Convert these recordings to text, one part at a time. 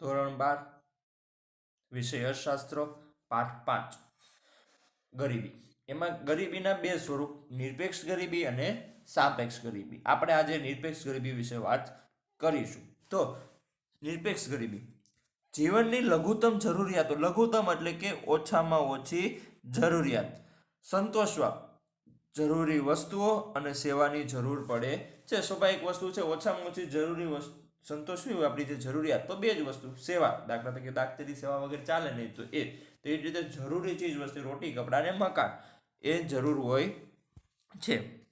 ધોરણ બાર, વિષય અર્થશાસ્ત્ર, પાઠ પાંચ, ગરીબી. એમાં ગરીબીના બે સ્વરૂપ, નિરપેક્ષ ગરીબી અને સાપેક્ષ ગરીબી. આપણે આજે નિરપેક્ષ ગરીબી વિશે વાત કરીશું. તો, નિરપેક્ષ ગરીબી. જીવનની લઘુત્તમ જરૂરિયાતો, લઘુત્તમ એટલે કે ઓછામાં ઓછી જરૂરિયાત. સંતોષવા. જરૂરી વસ્તુઓ અને સેવાની જરૂર પડે છે. સ્વાભાવિક વસ્તુ છે, ઓછામાં ઓછી જરૂરી વસ્તુ સંતોષવી હોય આપણી જે જરૂરિયાત, તો બે જ વસ્તુ, સેવા. દાખલા તરીકે દાક્તરી સેવા વગેરે ચાલે નહીં, તો એ તો એ રીતે જરૂરી ચીજ વસ્તુ, રોટી, કપડાં ને મકાન, એ જરૂર હોય છે.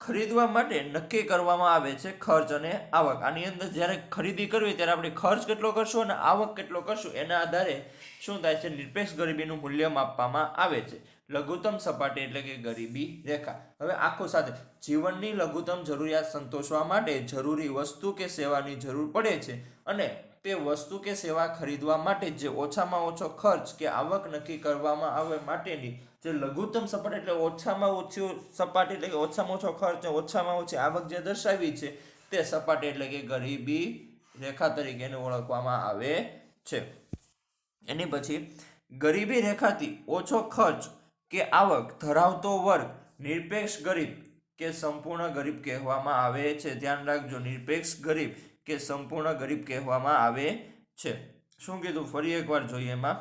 ખરીદવા માટે નક્કી કરવામાં આવે છે ખર્ચ અને આવક. આની અંદર જ્યારે ખરીદી કરવી, ત્યારે આપણે ખર્ચ કેટલો કરશું અને આવક કેટલો કરશું, એના આધારે શું થાય છે? નિરપેક્ષ ગરીબીનું મૂલ્ય માપવામાં આવે છે. લઘુત્તમ સપાટી એટલે કે ગરીબી રેખા. હવે આખો સાથે જીવનની લઘુત્તમ જરૂરિયાત સંતોષવા માટે જરૂરી વસ્તુ કે સેવાની જરૂર પડે છે અને તે વસ્તુ કે સેવા ખરીદવા માટે જે ઓછામાં ઓછો ખર્ચ કે આવક નક્કી કરવામાં આવે માટેની જે લઘુત્તમ સપાટી એટલે ઓછામાં ઓછી સપાટી એટલે કે ઓછામાં ઓછો ખર્ચ ઓછામાં ઓછી આવક જે દર્શાવી છે તે સપાટી એટલે કે ગરીબી રેખા તરીકે એને ઓળખવામાં આવે છે. એની પછી ગરીબી રેખાથી ઓછો ખર્ચ કે આવક ધરાવતો વર્ગ નિરપેક્ષ ગરીબ કે સંપૂર્ણ ગરીબ કહેવામાં આવે છે. ધ્યાન રાખજો, નિરપેક્ષ ગરીબ કે સંપૂર્ણ ગરીબ કહેવામાં આવે છે. શું કીધું? ફરી એકવાર જોઈએ એમાં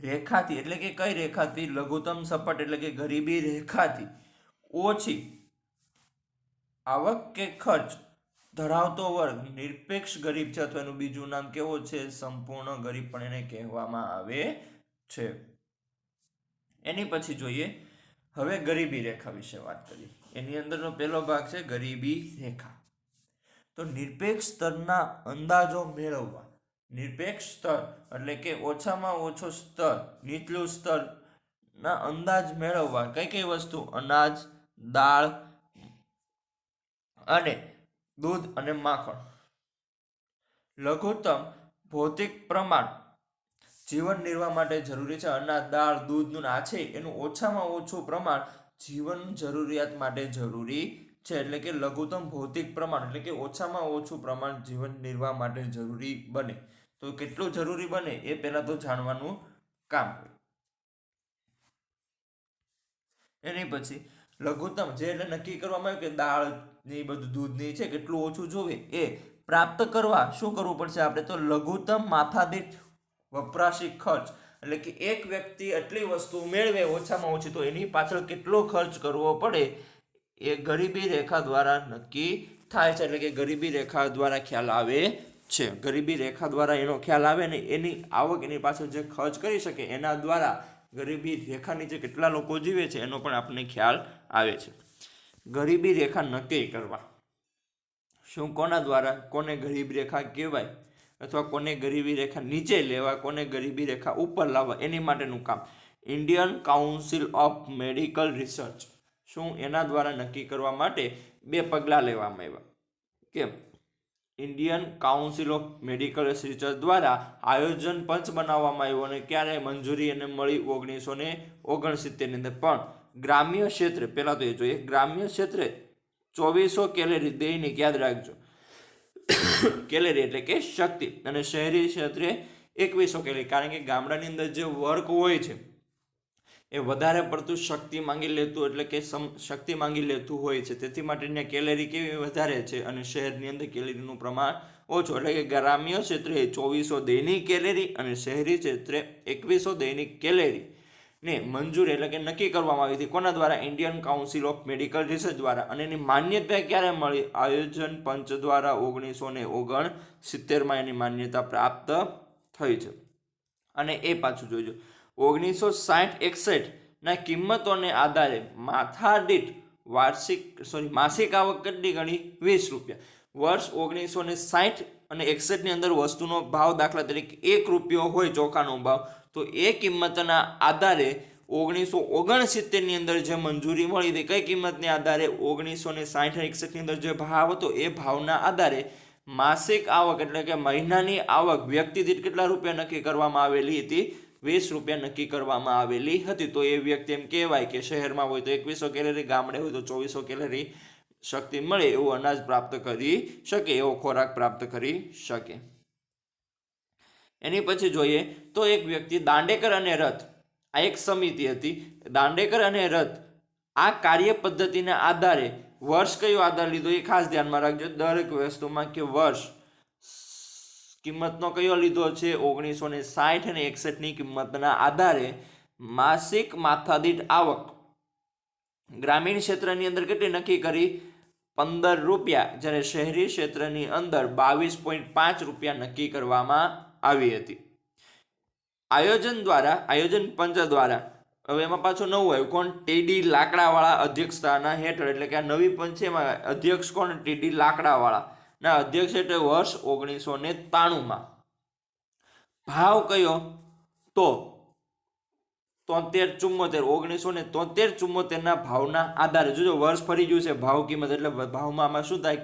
રેખાથી, એટલે કે કઈ રેખાથી? લઘુત્તમ સપાટ, એટલે કે ગરીબી રેખાથી. ઓછી આવક કે ખર્ચ ધરાવતો વર્ગ નિરપેક્ષ ગરીબ છે, અથવા એનું બીજું નામ કેવું છે? સંપૂર્ણ ગરીબ પણ એને કહેવામાં આવે છે. એની પછી જોઈએ, હવે ગરીબી રેખા વિશે વાત કરીએ. એની અંદરનો પહેલો ભાગ છે ગરીબી રેખા. તો નિરપેક્ષ સ્તરના અંદાજો મેળવવા. નિરપેક્ષ સ્તર એટલે કે ઓછામાં ઓછો સ્તર, નીચલું સ્તર ના અંદાજ મેળવવા. કઈ કઈ વસ્તુ? અનાજ, દાળ અને દૂધ અને માખણ. લઘુત્તમ ભૌતિક પ્રમાણ જીવન નિર્વાહ માટે જરૂરી છે. અનાજ, દાળ દૂધનું આ છે એનું ઓછામાં ઓછું પ્રમાણ જીવન જરૂરિયાત માટે જરૂરી છે. એટલે કે લઘુત્તમ ભૌતિક પ્રમાણ, એટલે કે ઓછામાં ઓછું પ્રમાણ જીવન નિર્વાહ માટે જરૂરી બને. તો કેટલું જરૂરી બને એ પહેલાં તો જાણવાનું કામ એની પછી લઘુત્તમ જે એટલે નક્કી કરવામાં આવ્યું કે દાળ ને બધું દૂધની છે, કેટલું ઓછું જોવે એ પ્રાપ્ત કરવા શું કરવું પડશે? આપણે તો લઘુત્તમ માથાદીઠ વપરાશી ખર્ચ. એટલે કે એક વ્યક્તિ આટલી વસ્તુ મેળવે ઓછામાં ઓછી, તો એની પાછળ કેટલો ખર્ચ કરવો પડે એ ગરીબી રેખા દ્વારા નક્કી થાય છે. એટલે કે ગરીબી રેખા દ્વારા ખ્યાલ આવે છે. ગરીબી રેખા દ્વારા એનો ખ્યાલ આવે ને એની આવક, એની પાછળ જે ખર્ચ કરી શકે એના દ્વારા ગરીબી રેખા નીચે કેટલા લોકો જીવે છે, એનો પણ આપણને ખ્યાલ આવે છે. ગરીબી રેખા નક્કી કરવા. શું કોના દ્વારા, કોને ગરીબ રેખા કહેવાય? અથવા કોને ગરીબી રેખા નીચે લેવા, કોને ગરીબી રેખા ઉપર લાવવા, એની માટેનું કામ. Indian council of medical research શું એના દ્વારા નક્કી કરવા માટે બે પગલાં લેવામાં આવ્યા? કેમ? Indian council of medical research દ્વારા આયોજન પંચ બનાવવામાં આવ્યો અને ક્યારે મંજૂરી એને મળી ઓગણીસો ને ઓગણસિત્તેરની અંદર. પણ ગ્રામ્ય ક્ષેત્રે, પહેલાં તો એ જોઈએ, ગ્રામ્ય ક્ષેત્રે ચોવીસો કેલેરી દૈનિક યાદ રાખજો. કેલેરી એટલે કે શક્તિ. અને શહેરી ક્ષેત્રે એકવીસો કેલેરી કારણ કે ગામડાની અંદર જે વર્ક હોય છે, એ વધારે પડતું શક્તિ માંગી લેતું એટલે કે સમ, શક્તિ માંગી લેતું હોય છે. તેથી માટે ત્યાં કેલેરી કેવી વધારે છે અને શહેરની અંદર કેલેરીનું પ્રમાણ ઓછું. એટલે કે ગ્રામ્ય ક્ષેત્રે ચોવીસો દૈનિક કેલેરી અને શહેરી ક્ષેત્રે એકવીસો દૈનિક કેલેરી. ને મંજૂર એટલે કે નક્કી કરવામાં આવી હતી. કોના દ્વારા? Indian council of medical research દ્વારા. અને એની માન્યતા ક્યારે મળી? આયોજન પંચ દ્વારા ઓગણીસો ને ઓગણ સિત્તેરમાં એની માન્યતા પ્રાપ્ત થઈ છે. અને એ પાછું જોઈજો ઓગણીસો સાઠ એકસઠના કિંમતોને આધારે માથાદીઠ વાર્ષિક સોરી માસિક આવક કેટલી ગણી? વીસ રૂપિયા. વર્ષ ઓગણીસો ને સાઠ અને એકસઠની અંદર વસ્તુનો ભાવ દાખલા તરીકે એક રૂપિયો હોય ચોખાનો ભાવ, તો એ કિંમતના આધારે ઓગણીસો ઓગણસિત્તેરની અંદર જે મંજૂરી મળી હતી, કઈ કિંમતને આધારે ઓગણીસો ને સાઠ એકસઠની અંદર જે ભાવ હતો, એ ભાવના આધારે માસિક આવક એટલે કે મહિનાની આવક વ્યક્તિ દીઠ કેટલા રૂપિયા નક્કી કરવામાં આવેલી હતી? વીસ રૂપિયા નક્કી કરવામાં આવેલી હતી. તો એ વ્યક્તિ એમ કહેવાય કે શહેરમાં હોય તો એકવીસો કેલેરી, ગામડે હોય તો ચોવીસો કેલેરી શક્તિ મળે એવું અનાજ પ્રાપ્ત કરી શકે, એવો ખોરાક પ્રાપ્ત કરી શકે. એની પછી જોઈએ તો એક વ્યક્તિ દાંડેકર અને રથ, આ એક સમિતિ હતી. દાંડેકર અને રથ આ કાર્ય પદ્ધતિના આધારે વર્ષ કયો આધાર લીધો એ ખાસ ધ્યાનમાં રાખજો. દરેક વસ્તુમાં કે વર્ષ કિંમતનો કયો લીધો છે? ઓગણીસો ને સાઠ અને એકસઠની કિંમતના આધારે માસિક માથાદીઠ આવક. ગ્રામીણ ક્ષેત્રની અંદર કેટલી નક્કી કરી? પંદર રૂપિયા જ્યારે શહેરી ક્ષેત્રની અંદર બાવીસ પોઈન્ટ પાંચ રૂપિયા નક્કી કરવામાં આવી હતી. આયોજન દ્વારા, આયોજન પંચ દ્વારા, હવે એમાં પાછું નવું આવ્યું. કોણ? ટીડી લાકડાવાળા અધ્યક્ષતાના હેઠળ, એટલે કે આ નવી પંચેમાં અધ્યક્ષ કોણ? ટીડી લાકડાવાળા. ના, અધ્યક્ષ એટલે વર્ષ ઓગણીસો ને ત્રાણુંમાં ભાવ કયો? તો તોતેર, ચુમ્મોતેર, ઓગણીસો ને તોતેર, ચુમ્મોતેરના ભાવના આધારે. જોજો વર્ષ ફરી ગયું છે, ભાવ કિંમત એટલે ભાવમાં આમાં શું થાય?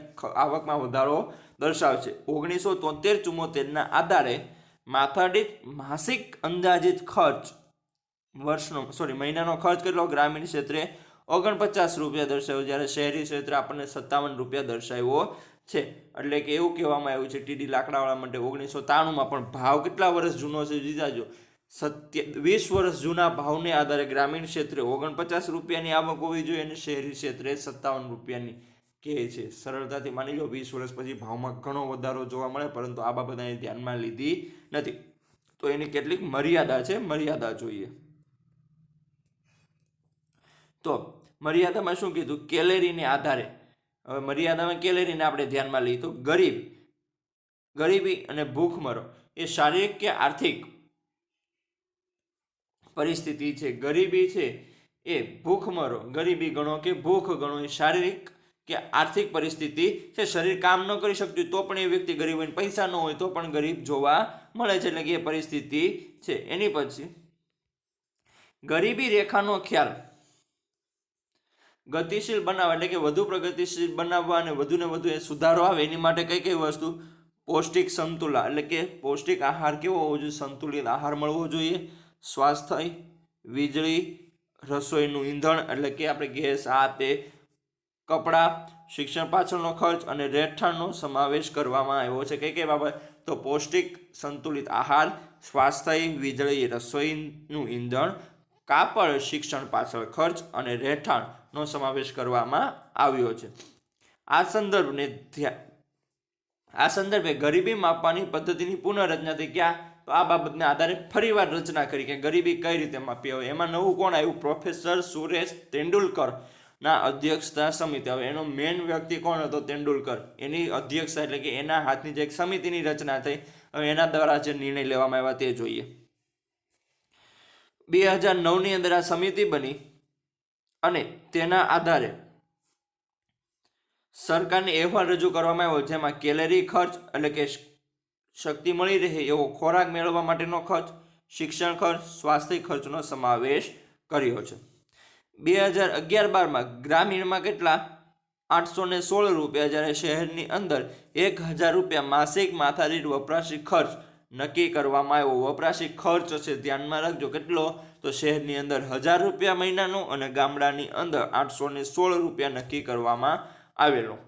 આવકમાં વધારો દર્શાવશે. ઓગણીસો તોતેર, ચુમ્મોતેરના આધારે માથાદીઠ માસિક અંદાજિત ખર્ચ વર્ષનો, સોરી, મહિનાનો ખર્ચ કેટલો? ગ્રામીણ ક્ષેત્રે ઓગણપચાસ રૂપિયા દર્શાવ્યો, જ્યારે શહેરી ક્ષેત્રે આપણને સત્તાવન રૂપિયા દર્શાવ્યો છે. એટલે કે એવું કહેવામાં આવ્યું છે, ટીડી લાકડાવાળા માટે ઓગણીસો ત્રાણુંમાં પણ ભાવ કેટલા વર્ષ જૂનો છે, જીજાજો? સત્ય, વીસ વર્ષ જૂના ભાવને આધારે ગ્રામીણ ક્ષેત્રે ઓગણપચાસ રૂપિયાની આવક હોવી જોઈએ અને શહેરી ક્ષેત્રે સત્તાવન રૂપિયાની કહે છે. સરળતાથી માની લો વીસ વર્ષ પછી ભાવમાં ઘણો વધારો જોવા મળે, પરંતુ આ બાબતને ધ્યાનમાં લીધી નથી. તો એની કેટલીક મર્યાદા છે? મર્યાદા જોઈએ. તો મર્યાદામાં શું કીધું? કેલેરીને આધારે. હવે મર્યાદામાં કેલેરીને આપણે ધ્યાનમાં લઈએ તો ગરીબ, ગરીબી અને ભૂખમરો એ શારીરિક કે આર્થિક પરિસ્થિતિ છે, ગરીબી છે, એ ભૂખમરો ગરીબી ગણો કે ભૂખ ગણો, એ શારીરિક કે આર્થિક પરિસ્થિતિ છે, શરીર કામ ન કરી શકતું તો પણ એ વ્યક્તિ ગરીબ હોય પૈસા ન હોય તો પણ ગરીબ જોવા મળે છે. એટલે કે એ પરિસ્થિતિ છે. એની પછી ગરીબી રેખાનો ખ્યાલ. ગતિશીલ બનાવવા એટલે કે વધુ પ્રગતિશીલ બનાવવા અને વધુ ને વધુ એ સુધારો આવે એની માટે કઈ કઈ વસ્તુ? પૌષ્ટિક સંતુલા એટલે કે પૌષ્ટિક આહાર કેવો હોવો જોઈએ? સંતુલિત આહાર મળવો જોઈએ. સ્વાસ્થ્ય વીજળી, રસોઈનું ઈંધણ એટલે કે આપણે ગેસ, આ તે, કપડાં, શિક્ષણ પાછળનો ખર્ચ અને રહેઠાણનો સમાવેશ કરવામાં આવ્યો છે. કઈ કઈ બાબત? તો પૌષ્ટિક, સંતુલિત આહાર, સ્વાસ્થ્ય વીજળી, રસોઈનું ઈંધણ, કાપડ, શિક્ષણ પાછળ ખર્ચ અને રહેઠાણનો સમાવેશ કરવામાં આવ્યો છે. આ સંદર્ભને આ સંદર્ભે ગરીબી માપવાની પદ્ધતિની પુનઃરચના થઈ. ક્યાં? તો આ બાબતને આધારે ફરીવાર રચના કરી કે ગરીબી કઈ રીતે માપી આવે? એમાં નવું કોણ આવ્યું? પ્રોફેસર સુરેશ તેંડુલકર ના અધ્યક્ષતા સમિતિ. હવે એનો મેન વ્યક્તિ કોણ હતો? તેંડુલકર. એની અધ્યક્ષતા એટલે કે એના હાથની જે એક સમિતિની રચના થઈ, હવે એના દ્વારા જે નિર્ણય લેવામાં આવ્યા તે જોઈએ. બે હજાર નવની અંદર આ સમિતિ બની અને તેના આધારે સરકારને અહેવાલ રજૂ કરવામાં આવ્યો, જેમાં કેલેરી ખર્ચ એટલે કે શક્તિ મળી રહે એવો ખોરાક મેળવવા માટેનો ખર્ચ, શિક્ષણ ખર્ચ, સ્વાસ્થ્ય ખર્ચનો સમાવેશ કર્યો છે. બે હજાર અગિયાર બારમાં ગ્રામીણમાં કેટલા? આઠસો ને સોળ રૂપિયા, જ્યારે શહેરની અંદર એક હજાર રૂપિયા માસિક માથાદીઠ વપરાશી ખર્ચ નક્કી કરવામાં આવ્યો. વપરાશી ખર્ચ છે, ધ્યાનમાં રાખજો. કેટલો? તો શહેરની અંદર હજાર રૂપિયા મહિનાનો અને ગામડાની અંદર આઠસો ને સોળ રૂપિયા નક્કી કરવામાં આવેલો.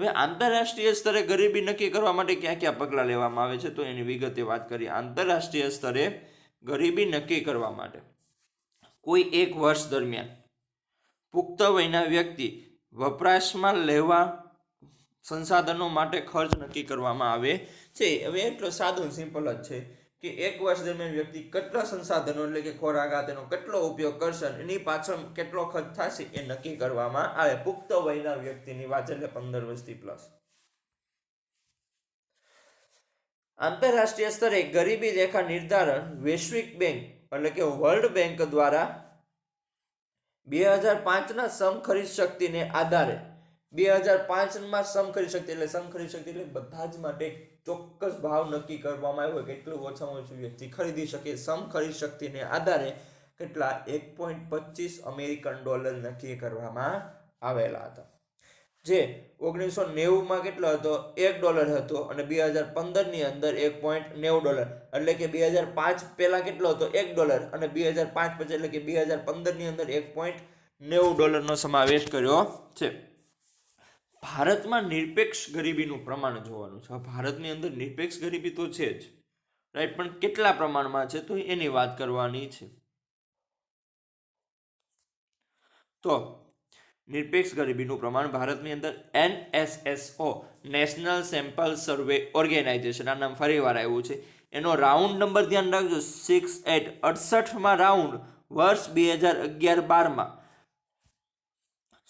હવે આંતરરાષ્ટ્રીય સ્તરે ગરીબી નક્કી કરવા માટે ક્યાં ક્યાં પગલાં લેવામાં આવે છે તો એની વિગતે વાત કરીએ. આંતરરાષ્ટ્રીય સ્તરે ગરીબી નક્કી કરવા માટે કોઈ એક વર્ષ દરમિયાન પુખ્ત વયના વ્યક્તિ વપરાશમાં લેવા સંસાધનો માટે ખર્ચ નક્કી કરવામાં આવે છે. હવે એટલો સાદું સિમ્પલ જ છે. કે એક વર્ષ દરમિયાન વ્યક્તિ કેટલા સંસાધનો એટલે કે ખોરાક આ તેનો કેટલો ઉપયોગ કરશે એની પાછળ કેટલો ખર્ચ થશે એ નક્કી કરવામાં આવે. પુખ્ત વયના વ્યક્તિની વાત એટલે પંદર વર્ષથી પ્લસ આંતરરાષ્ટ્રીય સ્તરે ગરીબી રેખા નિર્ધારણ વૈશ્વિક બેંક એટલે કે વર્લ્ડ બેંક દ્વારા બે હજાર પાંચના સમ ખરીદ શક્તિને આધારે બે હજાર પાંચમાં સમ ખરીદ શક્તિ એટલે સમ ખરીદ શક્તિ એટલે બધા જ માટે ચોક્કસ ભાવ નક્કી કરવામાં આવ્યો કેટલું ઓછામાં ઓછું વ્યક્તિ ખરીદી શકે. સમ ખરીદ શક્તિને આધારે કેટલા? એક પોઈન્ટ પચીસ અમેરિકન ડોલર નક્કી કરવામાં આવેલા હતા. જે ઓગણીસો નેવુંમાં કેટલો હતો? એક ડોલર હતો અને બે હજાર પંદરની અંદર એક પોઈન્ટ નેવું ડોલર. એટલે કે બે હજાર પાંચ પહેલાં કેટલો હતો? એક ડોલર. અને બે હજાર પાંચ પછી એટલે કે બે હજાર પંદરની અંદર એક પોઈન્ટ નેવું ડોલરનો સમાવેશ કર્યો છે. ભારતમાં નિરપેક્ષ ગરીબીનું પ્રમાણ જોવાનું છે. ભારતની અંદર નિરપેક્ષ ગરીબી તો છે જ રાઈટ પણ કેટલા પ્રમાણમાં છે તો એની વાત કરવાની છે. તો નિરપેક્ષ ગરીબીનું પ્રમાણ ભારતની અંદર NSSO, national sample survey organisation, આ નામ ફરી વાર આવ્યું છે. એનો રાઉન્ડ નંબર ધ્યાન રાખજો સિક્સ એટ અડસઠમાં રાઉન્ડ વર્ષ બે હજાર અગિયાર બારમાં.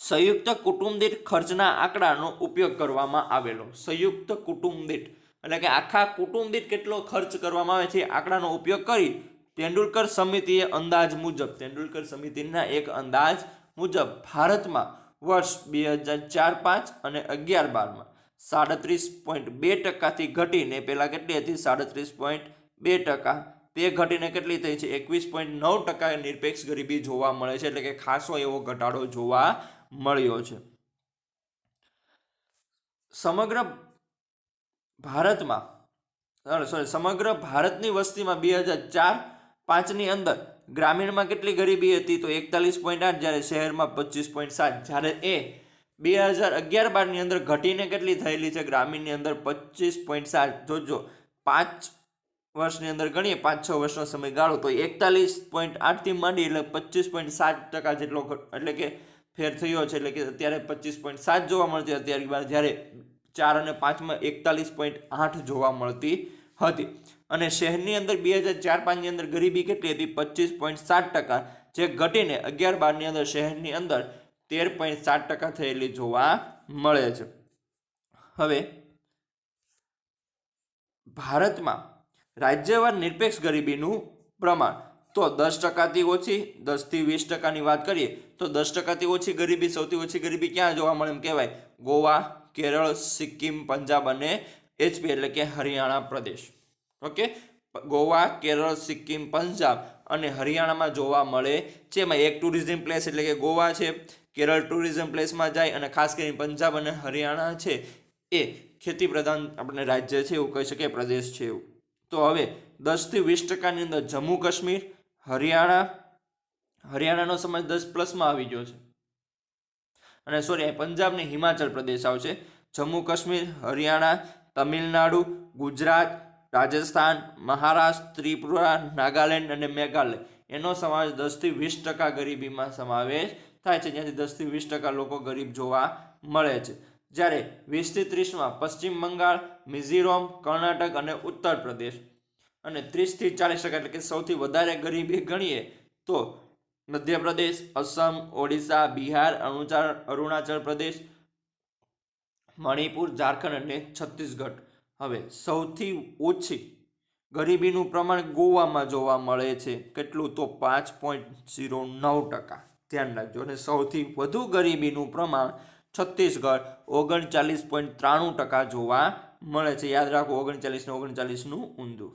સંયુક્ત કુટુંબ દીઠ ખર્ચના આંકડાનો ઉપયોગ કરવામાં આવેલો. સંયુક્ત કુટુંબ દીઠ. એટલે કે આખા કુટુંબ દીઠ કેટલો ખર્ચ કરવામાં આવે છે આંકડાનો ઉપયોગ કરી તેંડુલકર સમિતિએ અંદાજ મુજબ, તેંડુલકર સમિતિના એક અંદાજ મુજબ ભારતમાં વર્ષ બે હજાર ચાર પાંચ અને અગિયાર બારમાં સાડત્રીસ પોઈન્ટ બે ટકાથી ઘટીને પહેલાં કેટલી હતી? સાડત્રીસ પોઈન્ટ બે ટકા. તે ઘટીને કેટલી થઈ છે? એકવીસ પોઈન્ટ નવ ટકા નિરપેક્ષ ગરીબી જોવા મળે છે. એટલે કે ખાસો એવો ઘટાડો જોવા મળ્યો છે. સમગ્ર ભારતમાં સોરી સમગ્ર ભારતની વસ્તીમાં બે હજાર ચાર પાંચની અંદર ગ્રામીણમાં કેટલી ગરીબી હતી તો એકતાલીસ પોઈન્ટ આઠ, જ્યારે શહેરમાં પચીસ પોઈન્ટ સાત, જ્યારે એ બે હજાર અગિયાર બારની અંદર ઘટીને કેટલી થયેલી છે? ગ્રામીણની અંદર પચીસ પોઈન્ટ સાત. જોજો, પાંચ વર્ષની અંદર ગણીએ, પાંચ છ વર્ષનો સમયગાળો, તો એકતાલીસ પોઈન્ટ આઠથી માંડી એટલે પચીસ પોઈન્ટ સાત ટકા જેટલો એટલે કે ફેર થયો છે, એટલે કે અત્યારે પચીસ પોઈન્ટ સાત જોવા મળતી અત્યારે બાદ જ્યારે ચાર અને પાંચમાં એકતાલીસ પોઈન્ટ આઠ જોવા મળતી હતી. અને શહેરની અંદર બે હજાર ચાર પાંચની અંદર ગરીબી કેટલી હતી? પચીસ પોઈન્ટ સાત ટકા. જે ઘટીને અગિયાર બારની અંદર શહેરની અંદર તેર પોઈન્ટ સાત ટકા થયેલી જોવા મળે છે. હવે ભારતમાં રાજ્યવાર નિરપેક્ષ ગરીબીનું પ્રમાણ તો દસ ટકાથી ઓછી, દસથી વીસ ટકાની વાત કરીએ, તો દસ ટકાથી ઓછી ગરીબી સૌથી ઓછી ગરીબી ક્યાં જોવા મળે એમ કહેવાય? ગોવા, કેરળ, સિક્કિમ, પંજાબ અને એચપી એટલે કે હરિયાણા પ્રદેશ. ઓકે? ગોવા, કેરળ, સિક્કિમ, પંજાબ અને હરિયાણામાં જોવા મળે છે. એમાં એક ટુરિઝમ પ્લેસ એટલે કે ગોવા છે. કેરળ ટુરિઝમ પ્લેસમાં જાય અને ખાસ કરીને પંજાબ અને હરિયાણા છે. એ ખેતી પ્રધાન આપણે રાજ્ય છે એવું કહી શકીએ, પ્રદેશ છે એવું. તો હવે દસથી વીસ ટકાની અંદર જમ્મુ કાશ્મીર હરિયાણા, હરિયાણાનો સમાજ દસ પ્લસમાં આવી ગયો છે. અને સોરી પંજાબ ને હિમાચલ પ્રદેશ આવશે. જમ્મુ કાશ્મીર, હરિયાણા, તમિલનાડુ, ગુજરાત, રાજસ્થાન, મહારાષ્ટ્ર, ત્રિપુરા, નાગાલેન્ડ અને મેઘાલય. એનો સમાવેશ દસથી વીસ ટકા ગરીબીમાં સમાવેશ થાય છે. જ્યાંથી દસથી વીસ ટકા લોકો ગરીબ જોવા મળે છે. જ્યારે વીસથી ત્રીસમાં પશ્ચિમ બંગાળ, મિઝોરમ, કર્ણાટક અને ઉત્તર પ્રદેશ અને ત્રીસથી ચાલીસ ટકા એટલે કે સૌથી વધારે ગરીબી ગણીએ તો મધ્યપ્રદેશ, અસમ, ઓડિશા, બિહાર, અરુણાચલ અરુણાચલ પ્રદેશ, મણિપુર, ઝારખંડ અને છત્તીસગઢ. હવે સૌથી ઓછી ગરીબીનું પ્રમાણ ગોવામાં જોવા મળે છે કેટલું તો પાંચ પોઈન્ટ ઝીરો નવ ટકા. ધ્યાન રાખજો. અને સૌથી વધુ ગરીબીનું પ્રમાણ છત્તીસગઢ ઓગણચાલીસ પોઈન્ટ ત્રાણું ટકા જોવા મળે છે. યાદ રાખો, ઓગણચાલીસ ને ઓગણચાલીસનું ઊંધું.